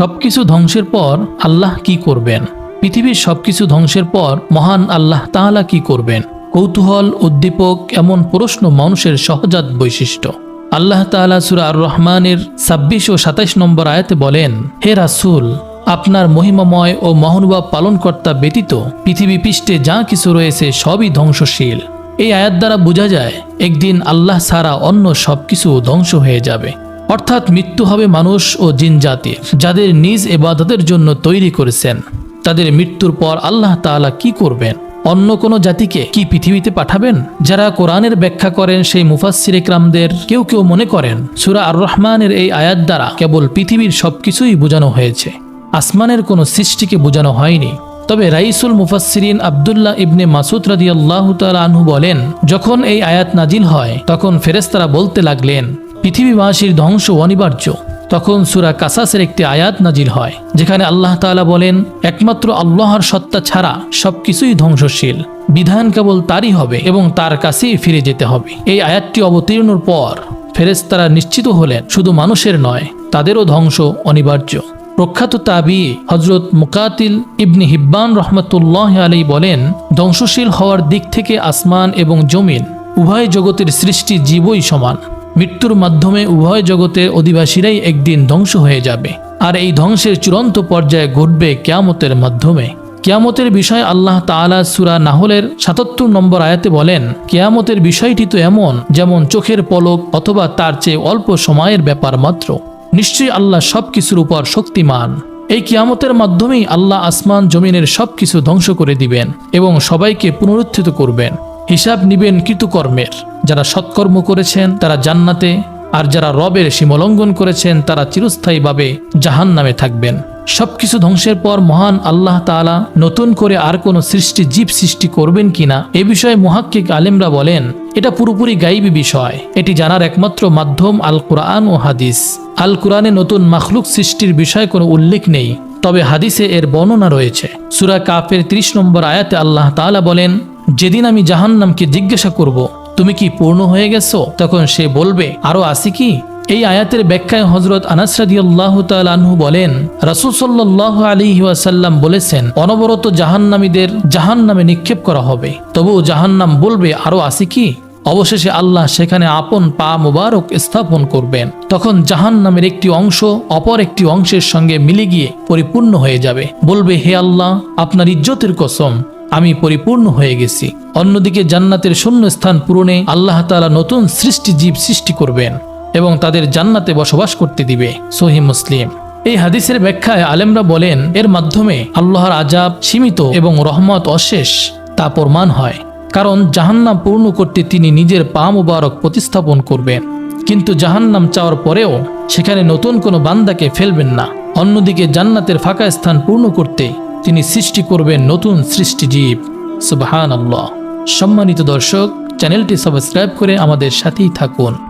সবকিছু ধ্বংসের পর আল্লাহ কি করবেন? পৃথিবীর সবকিছু ধ্বংসের পর মহান আল্লাহ তাআলা কি করবেন? কৌতূহল, উদ্দীপক এমন প্রশ্ন মানুষের সহজাত বৈশিষ্ট্য। আল্লাহ তাআলা সূরা আর রহমানের ছাব্বিশ ও সাতাইশ নম্বর আয়াতে বলেন, হে রাসুল, আপনার মহিমাময় ও মহানুভব পালনকর্তা ব্যতীত পৃথিবী পৃষ্ঠে যা কিছু রয়েছে সবই ধ্বংসশীল। এই আয়াত দ্বারা বোঝা যায়, একদিন আল্লাহ ছাড়া অন্য সবকিছু ধ্বংস হয়ে যাবে। অর্থাৎ মৃত্যু হবে মানুষ ও জিন জাতির যাদের নিজ এবাদতের জন্য তৈরি করেছেন। তাদের মৃত্যুর পর আল্লাহ তাআলা কি করবেন? অন্য কোনো জাতিকে কি পৃথিবীতে পাঠাবেন? যারা কোরআনের ব্যাখ্যা করেন, সেই মুফাসসির ইকরামদের কেউ কেউ মনে করেন, সূরা আর রহমানের এই আয়াত দ্বারা কেবল পৃথিবীর সবকিছুই বোঝানো হয়েছে। আসমানের কোনো সৃষ্টিকে বোঝানো হয়নি। তবে রাইসুল মুফাসসিরিন আবদুল্লাহ ইবনে মাসুদ রাদি আল্লাহ আনহু বলেন, যখন এই আয়াত নাজিল হয়, তখন ফেরেস্তারা বলতে লাগলেন পৃথিবীবাসীর ধ্বংস অনিবার্য। তখন সুরা কাসাসের একটি আয়াত নাজিল হয়, যেখানে আল্লাহ তাআলা বলেন, একমাত্র আল্লাহর সত্তা ছাড়া সবকিছুই ধ্বংসশীল। বিধান কেবল তারই হবে এবং তার কাছেই ফিরে যেতে হবে। এই আয়াতটি অবতীর্ণর পর ফেরেশতারা নিশ্চিত হলেন, শুধু মানুষের নয়, তাদেরও ধ্বংস অনিবার্য। প্রখ্যাত তাবি হজরত মুকাতিল ইবনি হিব্বান রহমতুল্লাহ আলী বলেন, ধ্বংসশীল হওয়ার দিক থেকে আসমান এবং জমিন উভয় জগতের সৃষ্টি জীবই সমান। মৃত্যুর মাধ্যমে উভয় জগতের অধিবাসীরাই একদিন ধ্বংস হয়ে যাবে। আর এই ধ্বংসের চূড়ান্ত পর্যায়ে ঘটবে কেয়ামতের মাধ্যমে। কেয়ামতের বিষয় আল্লাহ তাআলা সুরা নাহলের সাতাত্তর নম্বর আয়াতে বলেন, কেয়ামতের বিষয়টি তো এমন, যেমন চোখের পলক অথবা তার চেয়ে অল্প সময়ের ব্যাপার মাত্র। নিশ্চয়ই আল্লাহ সব কিছুর উপর শক্তিমান। এই কিয়ামতের মাধ্যমেই আল্লাহ আসমান জমিনের সব কিছু ধ্বংস করে দিবেন এবং সবাইকে পুনরুত্থিত করবেন। হিসাব নিবেন কৃতকর্মের। যারা সৎকর্ম করেছেন, তারা জান্নাতে, আর যারা রবের সীমলঙ্ঘন করেছেন, তারা চিরস্থায়ীভাবে জাহান নামে থাকবেন। সবকিছু ধ্বংসের পর মহান আল্লাহ তাআলা নতুন করে আর কোনো সৃষ্টি জীব সৃষ্টি করবেন কিনা, এ বিষয়ে মুহাক্কিক আলেমরা বলেন, এটা পুরোপুরি গাইবী বিষয়। এটি জানার একমাত্র মাধ্যম আল কোরআন ও হাদিস। আল কোরআনে নতুন মাখলুক সৃষ্টির বিষয়ে কোনো উল্লেখ নেই, তবে হাদিসে এর বর্ণনা রয়েছে। সুরা কাফের ৩০ নম্বর আয়াতে আল্লাহ তাআলা বলেন যেদিন আমি জাহান্নামকে জিজ্ঞাসা করব, তুমি কি পূর্ণ হয়ে গেছো? তখন সে বলবে, আরও আসি কি? এই আয়াতের ব্যাখ্যায় হজরত আনাসরাদি আল্লাহ আনহু বলেন, রাসুল সাল্লাহ আলী ওয়াসাল্লাম বলেছেন, অনবরত জাহান্নামীদের জাহান্নামে নিক্ষেপ করা হবে। তবু জাহান্নাম বলবে, আরও আসি কি? অবশেষে আল্লাহ সেখানে আপন পা মুবারক স্থাপন করবেন। তখন জাহান নামের একটি অংশ অপর একটি অংশের সঙ্গে মিলে গিয়ে পরিপূর্ণ হয়ে যাবে। বলবে, হে আল্লাহ, আপনার ইজ্জতের কসম আমি পরিপূর্ণ হয়ে গেছি। অন্যদিকে জান্নাতের শূন্য স্থান পূরণে আল্লাহ তাআলা নতুন সৃষ্টি জীব সৃষ্টি করবেন এবং তাদের জান্নাতে বসবাস করতে দিবে। সহি মুসলিম। এই হাদিসের ব্যাখ্যায় আলেমরা বলেন, এর মাধ্যমে আল্লাহর আজাব সীমিত এবং রহমত অশেষ তা প্রমাণ হয়। কারণ জাহান্নাম পূর্ণ করতে তিনি নিজের পা মুবারক প্রতিস্থাপন করবেন। কিন্তু জাহান্নাম চাওয়ার পরেও সেখানে নতুন কোনো বান্দাকে ফেলবেন না। অন্যদিকে জান্নাতের ফাঁকা স্থান পূর্ণ করতে তিনি সৃষ্টি করবেন নতুন সৃষ্টিজীব সুবাহান আল্লাহ সম্মানিত দর্শক, চ্যানেলটি সাবস্ক্রাইব করে আমাদের সাথেই থাকুন।